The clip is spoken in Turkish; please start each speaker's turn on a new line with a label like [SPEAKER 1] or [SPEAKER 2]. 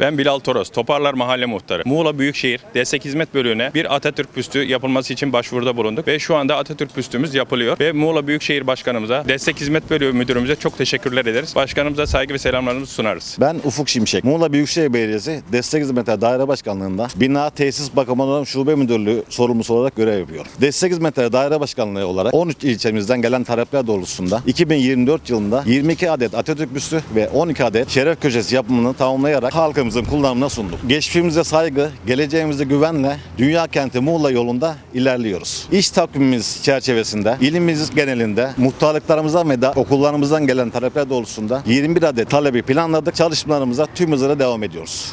[SPEAKER 1] Ben Bilal Toros, Toparlar Mahalle Muhtarı. Muğla Büyükşehir Destek Hizmet Bölüğü'ne bir Atatürk büstü yapılması için başvuruda bulunduk ve şu anda Atatürk büstümüz yapılıyor ve Muğla Büyükşehir Başkanımıza, Destek Hizmet Bölüğü Müdürümüze çok teşekkürler ederiz. Başkanımıza saygı ve selamlarımızı sunarız.
[SPEAKER 2] Ben Ufuk Şimşek. Muğla Büyükşehir Belediyesi Destek Hizmetleri Daire Başkanlığı'nda bina tesis bakımından şube müdürlüğü sorumlusu olarak görev yapıyorum. Destek Hizmetleri Daire Başkanlığı olarak 13 ilçemizden gelen talepler doğrultusunda 2024 yılında 22 adet Atatürk büstü ve 12 adet şeref köşesi yapımını tamamlayarak halkımızın kullanımına sunduk. Geçmişimize saygı, geleceğimize güvenle dünya kenti Muğla yolunda ilerliyoruz. İş takvimimiz çerçevesinde ilimiz genelinde muhtarlıklarımızdan ve da okullarımızdan gelen talepler doğrultusunda 21 adet talebi planladık. Çalışmalarımıza tüm hızıyla devam ediyoruz.